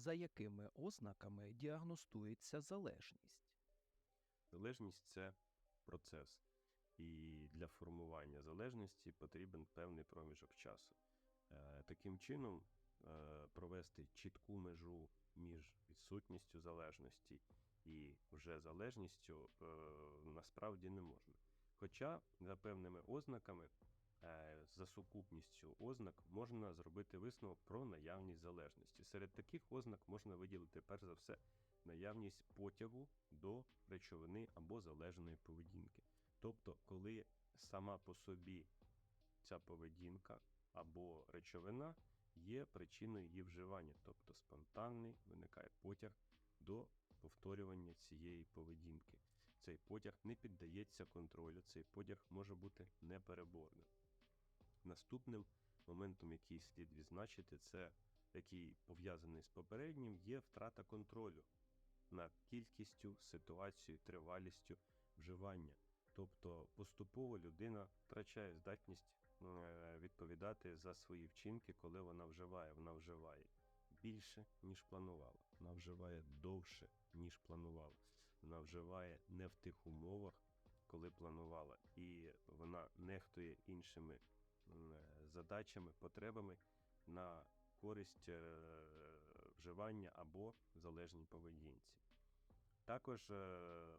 За якими ознаками діагностується залежність? Залежність це процес, і для формування залежності потрібен певний проміжок часу. Е, Таким чином, е, провести чітку межу між відсутністю залежності і вже залежністю е, насправді не можна. Хоча за певними ознаками, за сукупністю ознак можна зробити висновок про наявність залежності. Серед таких ознак можна виділити перш за все наявність потягу до речовини або залежної поведінки. Тобто, коли сама по собі ця поведінка або речовина є причиною її вживання, тобто спонтанний виникає потяг до повторювання цієї поведінки. Цей потяг не піддається контролю, цей потяг може бути непереборним. Наступним моментом, який слід відзначити, це який пов'язаний з попереднім, є втрата контролю над кількістю, ситуацією, тривалістю вживання. Тобто поступово людина втрачає здатність е, відповідати за свої вчинки, коли вона вживає. Вона вживає більше, ніж планувала. Вона вживає довше, ніж планувала. Вона вживає не в тих умовах, коли планувала. І вона нехтує іншими задачами, потребами на користь е, вживання або залежній поведінці. Також е,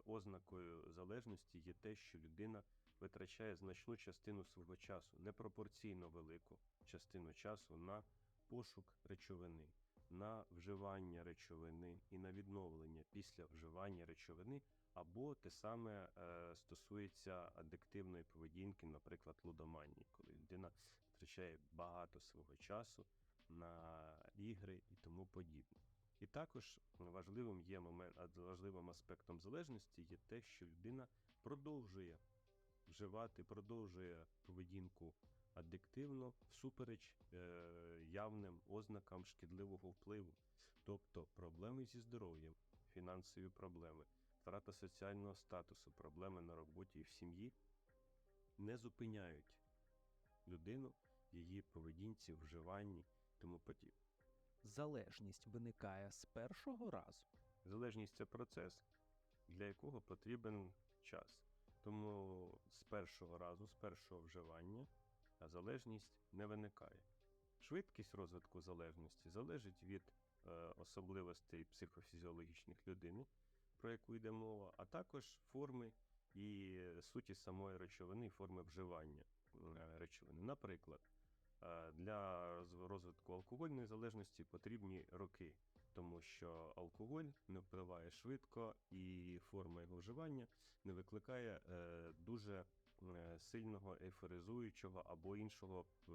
ознакою залежності є те, що людина витрачає значну частину свого часу, непропорційно велику частину часу на пошук речовини, на вживання речовини і на відновлення після вживання речовини, або те саме е, стосується адиктивної поведінки, наприклад, лудоманії, коли людина витрачає багато свого часу на ігри і тому подібне. І також важливим є момент, важливим аспектом залежності є те, що людина продовжує вживати, продовжує поведінку адиктивно всупереч е, явним ознакам шкідливого впливу, тобто проблеми зі здоров'ям, фінансові проблеми, втрата соціального статусу, проблеми на роботі і в сім'ї не зупиняють людину її поведінці, вживанні тому подібне. Залежність виникає з першого разу. Залежність це процес, для якого потрібен час. Тому з першого разу, з першого вживання, залежність не виникає. Швидкість розвитку залежності залежить від е, особливостей психофізіологічних людини, про яку йде мова, а також форми і суті самої речовини, форми вживання речовини. Наприклад, е, для розвитку алкогольної залежності потрібні роки, тому що алкоголь не впливає швидко, і форма його вживання не викликає е, дуже е, сильного ейфоризуючого або іншого е,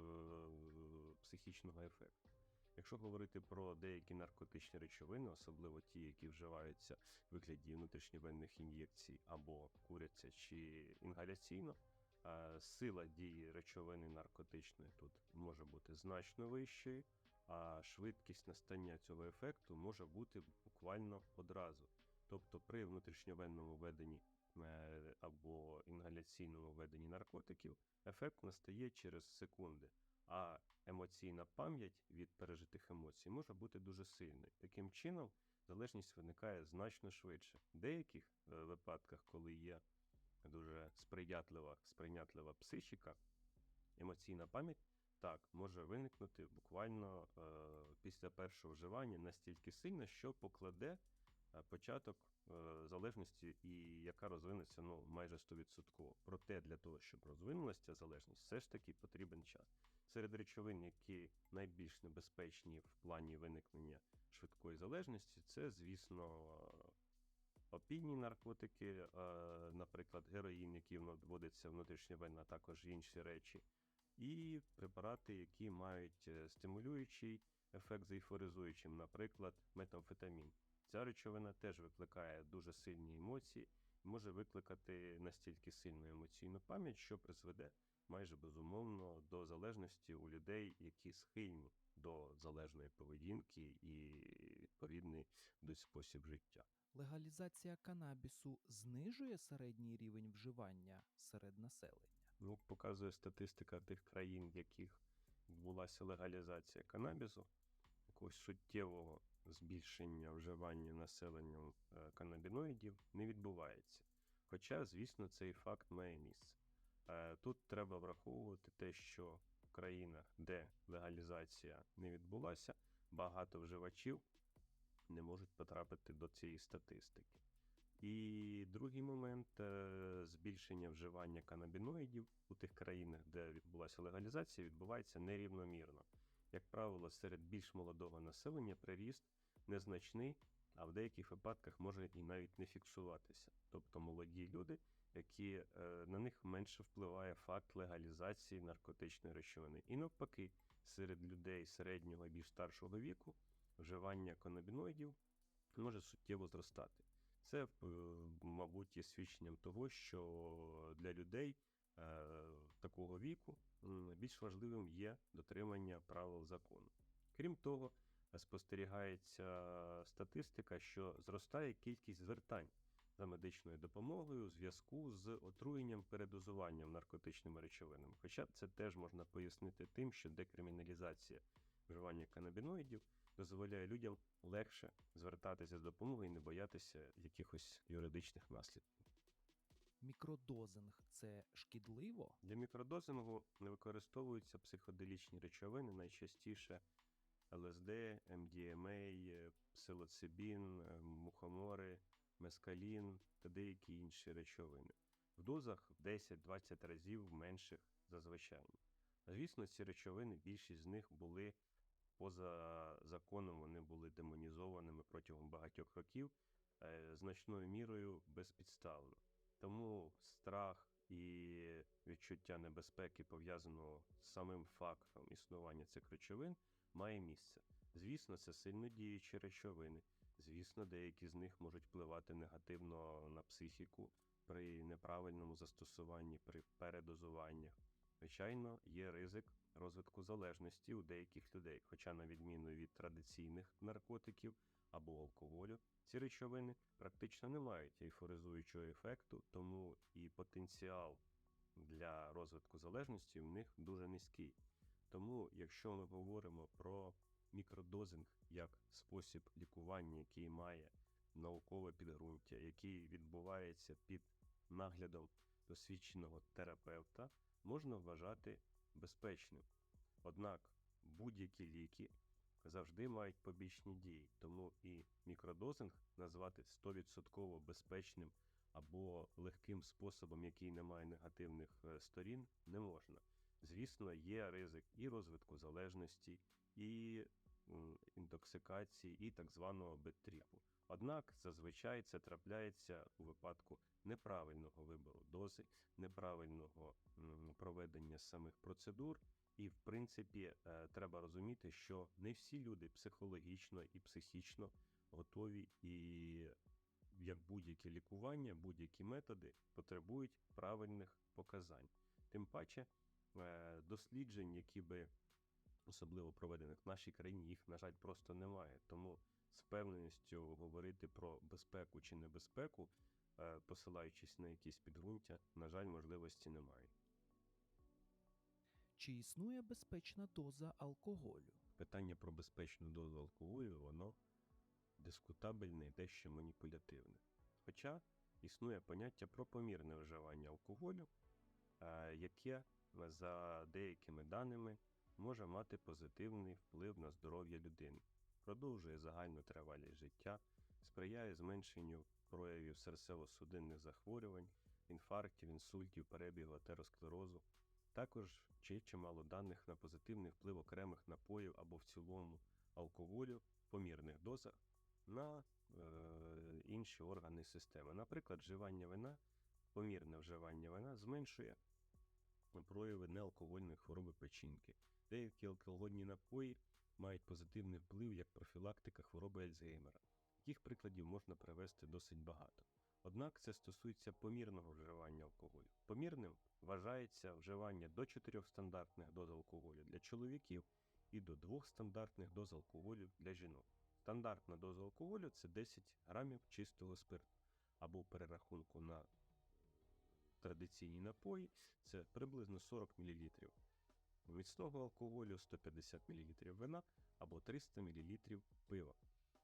психічного ефекту. Якщо говорити про деякі наркотичні речовини, особливо ті, які вживаються в вигляді внутрішньовенних ін'єкцій або куряться чи інгаляційно, е, сила дії речовини наркотичної тут може бути значно вищою, а швидкість настання цього ефекту може бути буквально одразу. Тобто при внутрішньовенному введенні е, або інгаляційному введенні наркотиків ефект настає через секунди, а емоційна пам'ять від пережитих емоцій може бути дуже сильною. Таким чином, залежність виникає значно швидше. В деяких е, випадках, коли є дуже сприятлива, сприйнятлива психіка, емоційна пам'ять так може виникнути буквально е, після першого вживання настільки сильно, що покладе е, початок е, залежності, і яка розвинеться ну, майже 100%. Проте для того, щоб розвинулася ця залежність, все ж таки потрібен час. Серед речовин, які найбільш небезпечні в плані виникнення швидкої залежності, це, звісно, опійні наркотики, е, наприклад, героїн, який вводиться внутрішньовенно, а також інші речі, і препарати, які мають е, стимулюючий ефект з ейфоризуючим, наприклад, метамфетамін. Ця речовина теж викликає дуже сильні емоції, може викликати настільки сильну емоційну пам'ять, що призведе майже безумовно до залежності у людей, які схильні до залежної поведінки і відповідний до спосіб життя. Легалізація канабісу знижує середній рівень вживання серед населення. Ну, показує статистика тих країн, в яких відбулася легалізація канабісу, якогось суттєвого збільшення вживання населенням е, канабіноїдів не відбувається. Хоча, звісно, цей факт має місце. Е, Тут треба враховувати те, що в країнах, де легалізація не відбулася, багато вживачів не можуть потрапити до цієї статистики. І другий момент е, збільшення вживання канабіноїдів у тих країнах, де відбулася легалізація, відбувається нерівномірно. Як правило, серед більш молодого населення приріст незначний, а в деяких випадках може і навіть не фіксуватися. Тобто молоді люди, які е, на них менше впливає факт легалізації наркотичної речовини. І навпаки, серед людей середнього і більш старшого віку вживання канабіноїдів може суттєво зростати. Це, е, мабуть, є свідченням того, що для людей е, такого віку більш важливим є дотримання правил закону. Крім того, спостерігається статистика, що зростає кількість звертань за медичною допомогою у зв'язку з отруєнням передозуванням наркотичними речовинами. Хоча це теж можна пояснити тим, що декриміналізація вживання канабіноїдів дозволяє людям легше звертатися з допомогою і не боятися якихось юридичних наслідків. Мікродозинг це шкідливо? Для мікродозингу не використовуються психоделічні речовини, найчастіше ЛСД, МДМА, псилоцибін, е, мухомори, мескалін та деякі інші речовини. В дозах в 10-20 разів менших за звичайні. Звісно, ці речовини, більшість з них були поза законом, вони були демонізованими протягом багатьох років, е, значною мірою безпідставно. Тому страх і відчуття небезпеки, пов'язаного з самим фактом існування цих речовин, має місце. Звісно, це сильно діючі речовини. Звісно, деякі з них можуть впливати негативно на психіку при неправильному застосуванні, при передозуваннях. Звичайно, є ризик розвитку залежності у деяких людей, хоча, на відміну від традиційних наркотиків або алкоголю, ці речовини практично не мають ейфоризуючого ефекту, тому і потенціал для розвитку залежності в них дуже низький. Тому, якщо ми говоримо про мікродозинг як спосіб лікування, який має наукове підґрунтя, який відбувається під наглядом досвідченого терапевта, можна вважати безпечним. Однак будь-які ліки завжди мають побічні дії, тому і мікродозинг назвати 100% безпечним або легким способом, який не має негативних е, сторін, не можна. Звісно, є ризик і розвитку залежності, і інтоксикації, і так званого беттріпу. Однак зазвичай це трапляється у випадку неправильного вибору дози, неправильного проведення самих процедур. І, в принципі, е, треба розуміти, що не всі люди психологічно і психічно готові, і як будь-яке лікування, будь-які методи потребують правильних показань. Тим паче, е, досліджень, які би особливо проведених в нашій країні, їх, на жаль, просто немає. Тому з певненістю говорити про безпеку чи небезпеку, е, посилаючись на якісь підґрунтя, на жаль, можливості немає. Чи існує безпечна доза алкоголю? Питання про безпечну дозу алкоголю, воно дискутабельне і дещо маніпулятивне. Хоча існує поняття про помірне вживання алкоголю, е, яке, за деякими даними, може мати позитивний вплив на здоров'я людини, продовжує загальну тривалість життя, сприяє зменшенню проявів серцево-судинних захворювань, інфарктів, інсультів, перебігу атеросклерозу. Також є чимало даних на позитивний вплив окремих напоїв або в цілому алкоголю в помірних дозах на е, інші органи системи. Наприклад, вживання вина, помірне вживання вина зменшує прояви неалкогольної хвороби печінки. Деякі алкогольні напої мають позитивний вплив як профілактика хвороби Альцгеймера. Таких прикладів можна привести досить багато. Однак це стосується помірного вживання алкоголю. Помірним вважається вживання до 4 стандартних доз алкоголю для чоловіків і до 2 стандартних доз алкоголю для жінок. Стандартна доза алкоголю це 10 грамів чистого спирту, або перерахунку на традиційні напої це приблизно 40 мл. Міцного алкоголю, 150 мл вина або 300 мл пива.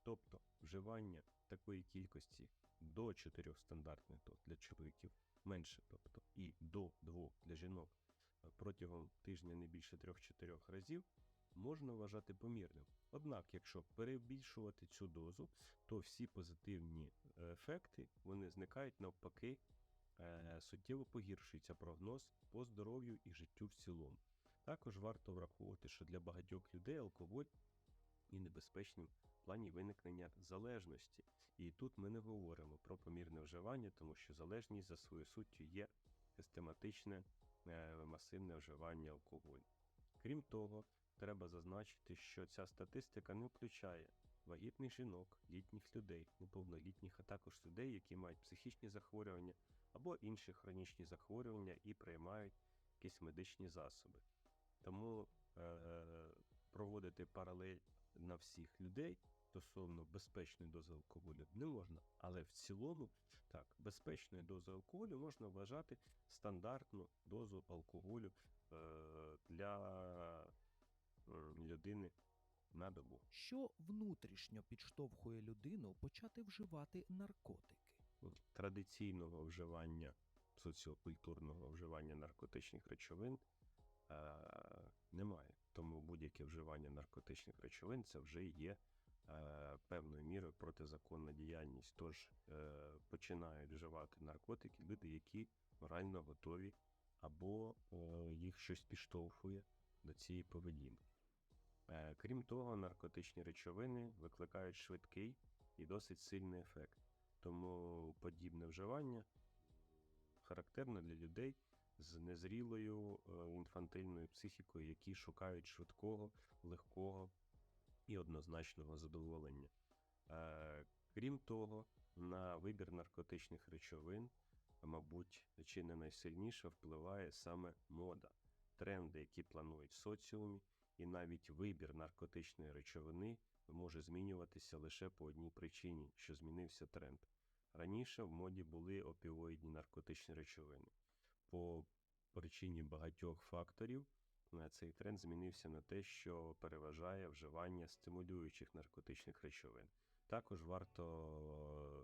Тобто вживання такої кількості до 4 стандартних доз для чоловіків менше, тобто і до 2 для жінок е, протягом тижня не більше 3-4 разів можна вважати помірним. Однак, якщо перебільшувати цю дозу, то всі позитивні е, ефекти вони зникають навпаки, е, суттєво погіршується прогноз по здоров'ю і життю в цілому. Також варто враховувати, що для багатьох людей алкоголь і небезпечним в плані виникнення залежності. І тут ми не говоримо про помірне вживання, тому що залежність за своєю суттю є систематичне е, масивне вживання алкоголю. Крім того, треба зазначити, що ця статистика не включає вагітних жінок, літніх людей, неповнолітніх, а також людей, які мають психічні захворювання або інші хронічні захворювання і приймають якісь медичні засоби. Тому е, проводити паралель на всіх людей стосовно безпечної дози алкоголю не можна. Але в цілому, так, безпечною дозою алкоголю можна вважати стандартну дозу алкоголю е, для е, людини на добу. Що внутрішньо підштовхує людину почати вживати наркотики? Традиційного вживання соціокультурного вживання наркотичних речовин е, немає. Тому будь-яке вживання наркотичних речовин це вже є е, певною мірою протизаконна діяльність. Тож е, починають вживати наркотики люди, які морально готові, або е, їх щось підштовхує до цієї поведінки. Е, крім того, наркотичні речовини викликають швидкий і досить сильний ефект. Тому подібне вживання характерно для людей з незрілою е, інфантильною психікою, які шукають швидкого, легкого і однозначного задоволення. Е, Крім того, на вибір наркотичних речовин, мабуть, чи не найсильніше впливає саме мода, тренди, які планують в соціумі, і навіть вибір наркотичної речовини може змінюватися лише по одній причині, що змінився тренд. Раніше в моді були опіоїдні наркотичні речовини. По причині багатьох факторів е, цей тренд змінився на те, що переважає вживання стимулюючих наркотичних речовин. Також варто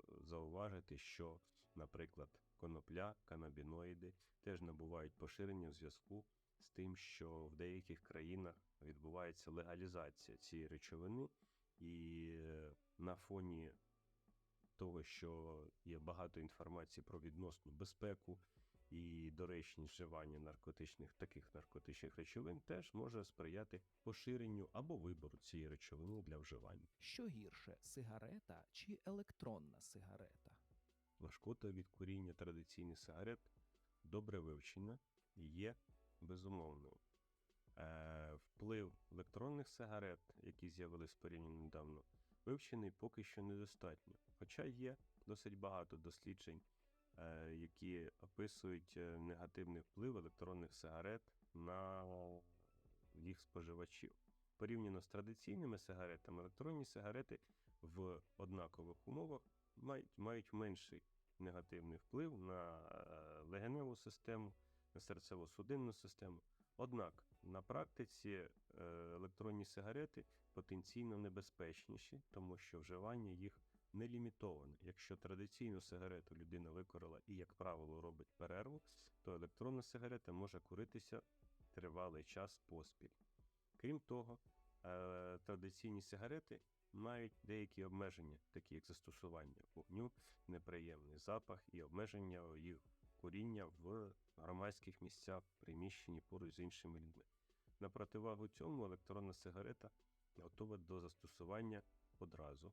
е, зауважити, що, наприклад, конопля, канабіноїди теж набувають поширення в зв'язку з тим, що в деяких країнах відбувається легалізація цієї речовини, і е, на фоні того, що є багато інформації про відносну безпеку і доречність вживання наркотичних таких наркотичних речовин, теж може сприяти поширенню або вибору цієї речовини для вживання. Що гірше, сигарета чи електронна сигарета? Шкода від куріння традиційних сигарет добре вивчена і є безумовною. Е, вплив електронних сигарет, які з'явились порівняно недавно, вивчений поки що недостатньо. Хоча є досить багато досліджень, які описують е, негативний вплив електронних сигарет на їх споживачів. Порівняно з традиційними сигаретами, електронні сигарети в однакових умовах мають, мають менший негативний вплив на е, легеневу систему, на серцево-судинну систему. Однак на практиці е, електронні сигарети потенційно небезпечніші, тому що вживання їх не лімітоване. Якщо традиційну сигарету людина викорила і, як правило, робить перерву, то електронна сигарета може куритися тривалий час поспіль. Крім того, е, традиційні сигарети мають деякі обмеження, такі як застосування вогню, неприємний запах і обмеження їх куріння в громадських місцях, приміщенні поруч з іншими людьми. На противагу цьому електронна сигарета готова до застосування одразу,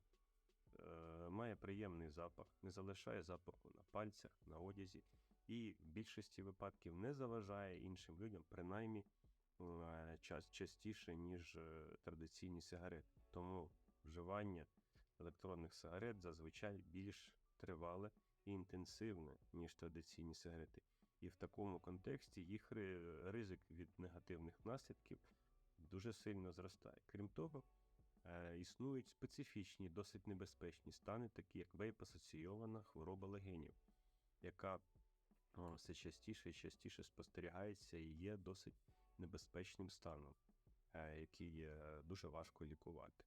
має приємний запах, не залишає запаху на пальцях, на одязі і в більшості випадків не заважає іншим людям, принаймні е, час частіше, ніж е, традиційні сигарети. Тому вживання електронних сигарет зазвичай більш тривале і інтенсивне, ніж традиційні сигарети. І в такому контексті їх ризик від негативних наслідків дуже сильно зростає. Крім того, е, існують специфічні, досить небезпечні стани, такі як вейп-асоційована хвороба легенів, яка все частіше і частіше спостерігається і є досить небезпечним станом, е, який е, дуже важко лікувати.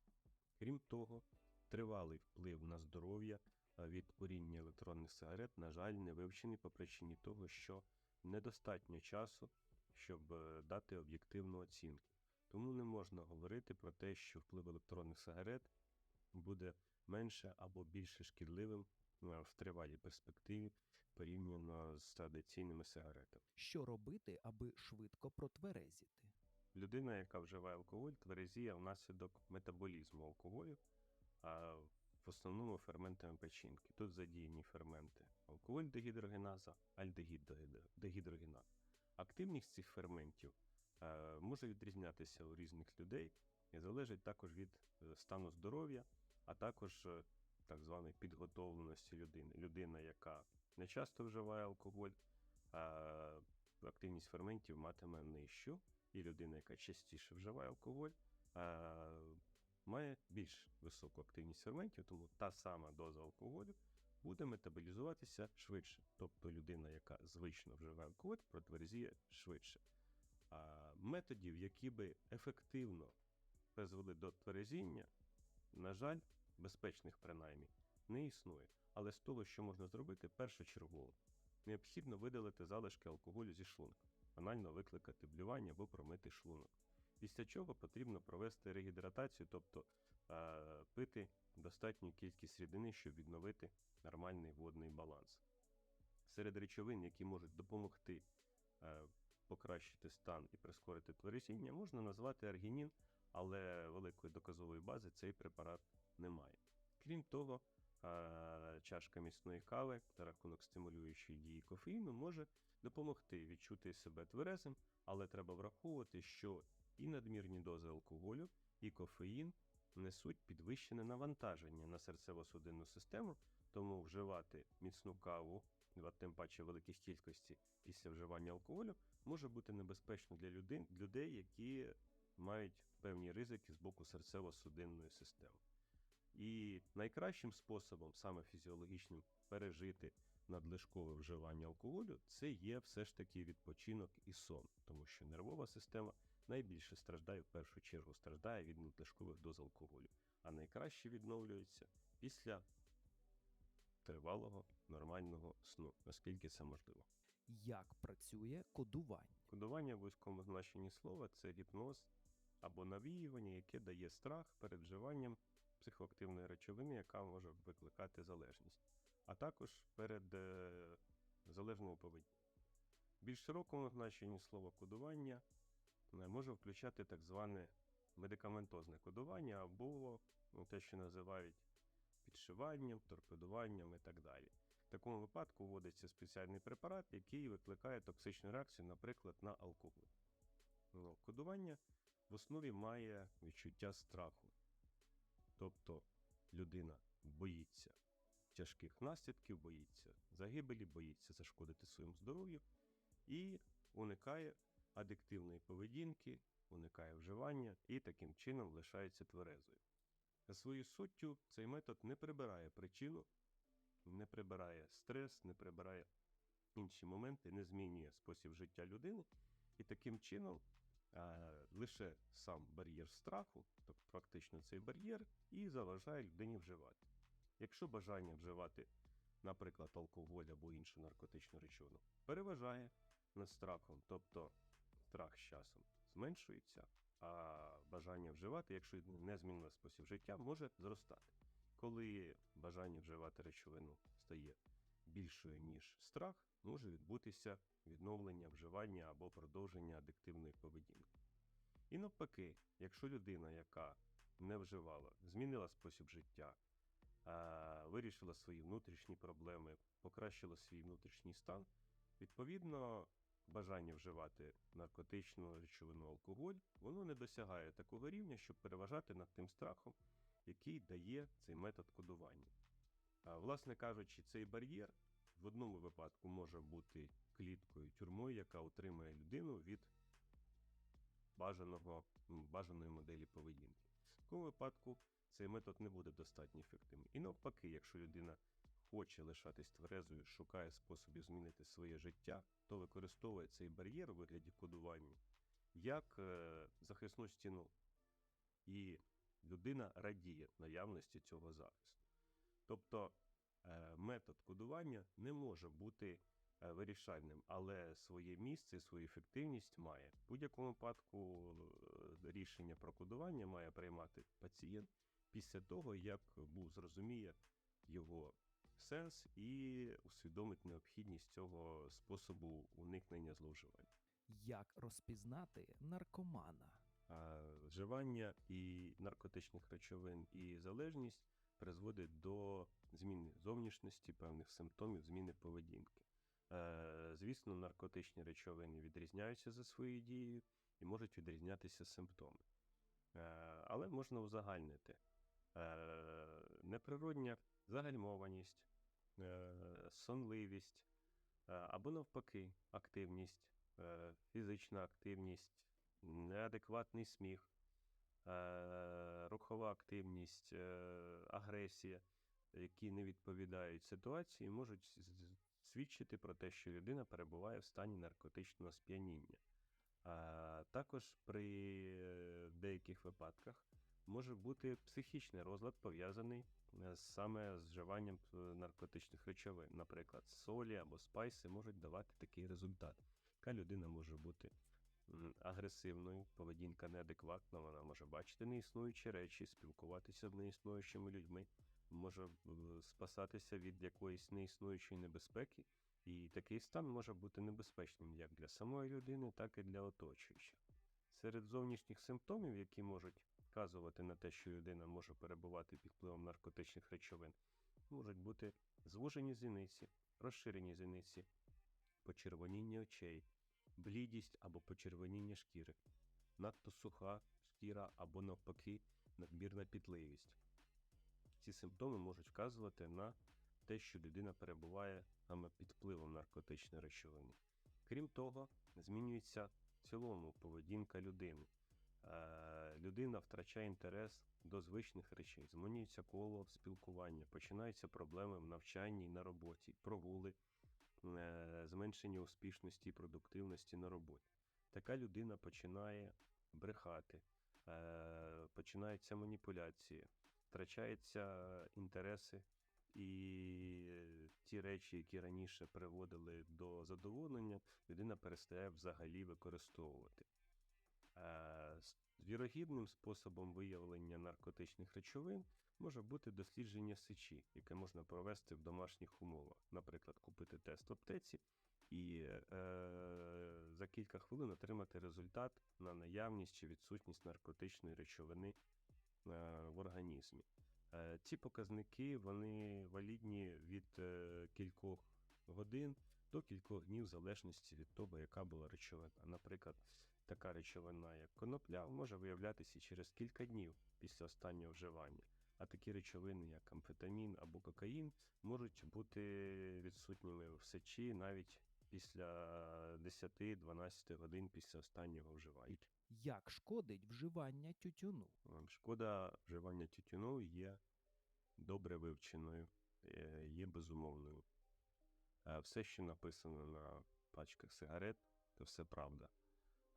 Крім того, тривалий вплив на здоров'я е, від куріння електронних сигарет, на жаль, не вивчений по причині того, що недостатньо часу, щоб е, дати об'єктивну оцінку. Тому не можна говорити про те, що вплив електронних сигарет буде менше або більше шкідливим е, в тривалій перспективі порівняно з традиційними сигаретами. Що робити, аби швидко протверезіти? Людина, яка вживає алкоголь, тверезіє внаслідок метаболізму алкоголю, а в основному ферментами печінки. Тут задіяні ферменти алкоголь дегідрогеназа, альдегід дегідрогеназ. Активність цих ферментів може відрізнятися у різних людей і залежить також від е, стану здоров'я, а також е, так званої підготовленості людини. Людина, яка не часто вживає алкоголь, активність ферментів матиме нижчу, і людина, яка частіше вживає алкоголь, має більш високу активність ферментів, тому та сама доза алкоголю буде метаболізуватися швидше. Тобто людина, яка звично вживає алкоголь, протверзіє швидше. Методів, які би ефективно призвели до тверезіння, на жаль, безпечних принаймні, не існує. Але з того, що можна зробити, першочергово, необхідно видалити залишки алкоголю зі шлунка, анально викликати блювання або промити шлунок. Після чого потрібно провести регідратацію, тобто е, пити достатню кількість рідини, щоб відновити нормальний водний баланс. Серед речовин, які можуть допомогти е, покращити стан і прискорити тверезіння, можна назвати аргінін, але великої доказової бази цей препарат не має. Крім того, е, чашка міцної кави за рахунок стимулюючої дії кофеїну може допомогти відчути себе тверезим, але треба враховувати, що і надмірні дози алкоголю, і кофеїн несуть підвищене навантаження на серцево-судинну систему, тому вживати міцну каву, а тим паче великих кількості після вживання алкоголю, може бути небезпечно для людей, людей які мають певні ризики з боку серцево-судинної системи. І найкращим способом, саме фізіологічним, пережити надлишкове вживання алкоголю, це є все ж таки відпочинок і сон, тому що нервова система найбільше страждає в першу чергу страждає від надлишкових доз алкоголю, а найкраще відновлюється після тривалого нормального сну, наскільки це можливо. Як працює кодування? Кодування в вузькому значенні слова це гіпноз або навіювання, яке дає страх перед вживанням психоактивної речовини, яка може викликати залежність, а також перед е, залежною поведінкою. Більш широкому значенні слова кодування е, може включати так зване медикаментозне кодування або ну, те, що називають підшиванням, торпедуванням і так далі. В такому випадку вводиться спеціальний препарат, який викликає токсичну реакцію, наприклад, на алкоголь. Ну, Кодування в основі має відчуття страху. Тобто людина боїться тяжких наслідків, боїться загибелі, боїться зашкодити своєму здоров'ю і уникає адиктивної поведінки, уникає вживання і таким чином лишається тверезою. Своєю суттю цей метод не прибирає причину, не прибирає стрес, не прибирає інші моменти, не змінює спосіб життя людини, і таким чином а, лише сам бар'єр страху, тобто практично цей бар'єр, і заважає людині вживати. Якщо бажання вживати, наприклад, алкоголь або іншу наркотичну речовину, переважає над страхом, тобто страх з часом зменшується, а бажання вживати, якщо не змінили спосіб життя, може зростати. Коли бажання вживати речовину стає більшою, ніж страх, може відбутися відновлення вживання або продовження адиктивної поведінки. І навпаки, якщо людина, яка не вживала, змінила спосіб життя, вирішила свої внутрішні проблеми, покращила свій внутрішній стан, відповідно, бажання вживати наркотичну речовину алкоголь, воно не досягає такого рівня, щоб переважати над тим страхом, який дає цей метод кодування. А, власне кажучи, цей бар'єр в одному випадку може бути кліткою, тюрмою, яка утримує людину від бажаного, бажаної моделі поведінки. В такому випадку цей метод не буде достатньо ефективним. І навпаки, якщо людина хоче лишатись тверезою, шукає способів змінити своє життя, то використовує цей бар'єр у вигляді кодування як е, захисну стіну. І людина радіє наявності цього захисту. Тобто е, метод кодування не може бути е, вирішальним, але своє місце, свою ефективність має. В будь-якому випадку рішення про кодування має приймати пацієнт після того, як був зрозуміє його сенс і усвідомить необхідність цього способу уникнення зловживань. Як розпізнати наркомана? Вживання і наркотичних речовин і залежність призводить до зміни зовнішності, певних симптомів, зміни поведінки. Е, Звісно, наркотичні речовини відрізняються за своєю дією і можуть відрізнятися симптоми. Е, Але можна узагальнити Е, неприродня загальмованість, е, сонливість е, або навпаки активність, е, фізична активність, неадекватний сміх, рухова активність, агресія, які не відповідають ситуації, можуть свідчити про те, що людина перебуває в стані наркотичного сп'яніння. А також при деяких випадках може бути психічний розлад, пов'язаний е, саме з вживанням е, наркотичних речовин. Наприклад, солі або спайси можуть давати такий результат. Яка людина може бути агресивною, поведінка неадекватна, вона може бачити неіснуючі речі, спілкуватися з неіснуючими людьми, може е, спасатися від якоїсь неіснуючої небезпеки. І такий стан може бути небезпечним як для самої людини, так і для оточуючих. Серед зовнішніх симптомів, які можуть вказувати на те, що людина може перебувати під впливом наркотичних речовин, можуть бути звужені зіниці, розширені зіниці, почервоніння очей, блідість або почервоніння шкіри, надто суха шкіра або навпаки надмірна пітливість. Ці симптоми можуть вказувати на те, що людина перебуває саме під впливом наркотичної речовини. Крім того, змінюється в цілому поведінка людини. Е, людина втрачає інтерес до звичних речей, змінюється коло спілкування, починаються проблеми в навчанні і на роботі, прогули, е, зменшення успішності і продуктивності на роботі. Така людина починає брехати, е, починаються маніпуляції, втрачаються інтереси і е, ті речі, які раніше приводили до задоволення, людина перестає взагалі використовувати. Вірогідним способом виявлення наркотичних речовин може бути дослідження сечі, яке можна провести в домашніх умовах. Наприклад, купити тест в аптеці і е, за кілька хвилин отримати результат на наявність чи відсутність наркотичної речовини е, в організмі. Е, Ці показники вони валідні від е, кількох годин до кількох днів, в залежності від того, яка була речовина. Наприклад, така речовина, як конопля, може виявлятися через кілька днів після останнього вживання. А такі речовини, як амфетамін або кокаїн, можуть бути відсутніми в сечі навіть після 10-12 годин після останнього вживання. Як шкодить вживання тютюну? Шкода вживання тютюну є добре вивченою, е, є безумовною. Е, Все, що написано на пачках сигарет, це все правда.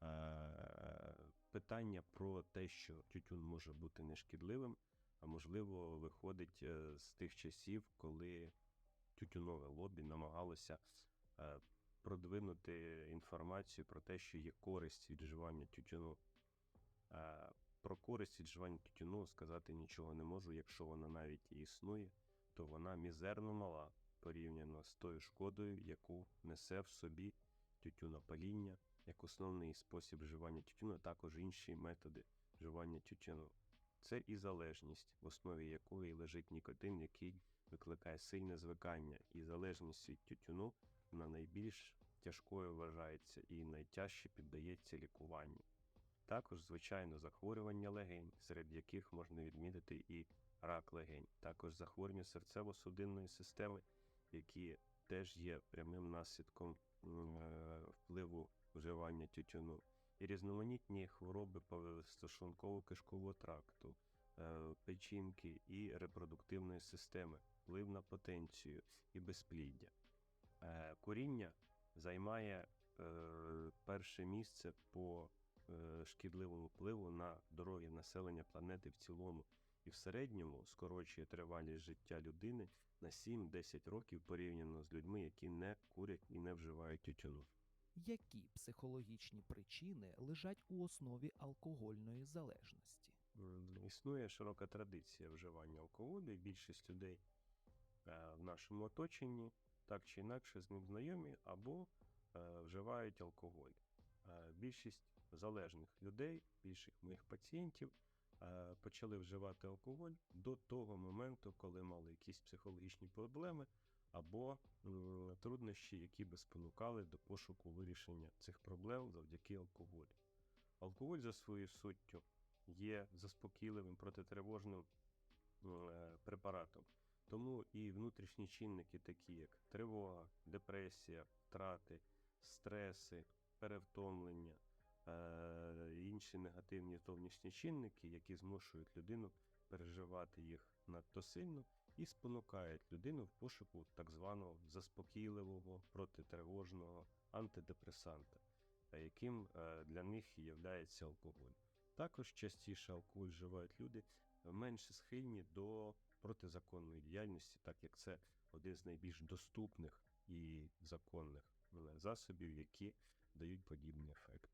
Е, Питання про те, що тютюн може бути нешкідливим, а можливо, виходить е, з тих часів, коли тютюнове лобі намагалося е, продвинути інформацію про те, що є користь від вживання тютюну. Про користь від вживання тютюну сказати нічого не можу. Якщо вона навіть і існує, то вона мізерно мала порівняно з тою шкодою, яку несе в собі тютюнопаління, як основний спосіб вживання тютюну, а також інші методи вживання тютюну. Це і залежність, в основі якої лежить нікотин, який викликає сильне звикання, і залежність від тютюну вона найбільш тяжкою вважається і найтяжче піддається лікуванню. Також, звичайно, захворювання легень, серед яких можна відмітити і рак легень, також захворювання серцево-судинної системи, які теж є прямим наслідком е, впливу вживання тютюну, і різноманітні хвороби шлунково-кишкового тракту, е, печінки і репродуктивної системи, вплив на потенцію і безпліддя. Е, Куріння займає е, перше місце по шкідливому впливу на здоров'я населення планети в цілому, і в середньому скорочує тривалість життя людини на 7-10 років порівняно з людьми, які не курять і не вживають тютюну. Які психологічні причини лежать у основі алкогольної залежності? Існує широка традиція вживання алкоголю, і більшість людей е, в нашому оточенні так чи інакше з ним знайомі або е, вживають алкоголь. Е, Більшість залежних людей, більших моїх пацієнтів почали вживати алкоголь до того моменту, коли мали якісь психологічні проблеми або труднощі, які би спонукали до пошуку вирішення цих проблем завдяки алкоголю. Алкоголь за своєю суттю є заспокійливим протитривожним е, препаратом. Тому і внутрішні чинники, такі як тривога, депресія, втрати, стреси, перевтомлення, е, інші негативні зовнішні чинники, які змушують людину переживати їх надто сильно і спонукають людину в пошуку так званого заспокійливого протитривожного антидепресанта, е, яким е, для них являється алкоголь. Також частіше алкоголь вживають люди менше схильні до протизаконної діяльності, так як це один з найбільш доступних і законних е, засобів, які дають подібний ефект.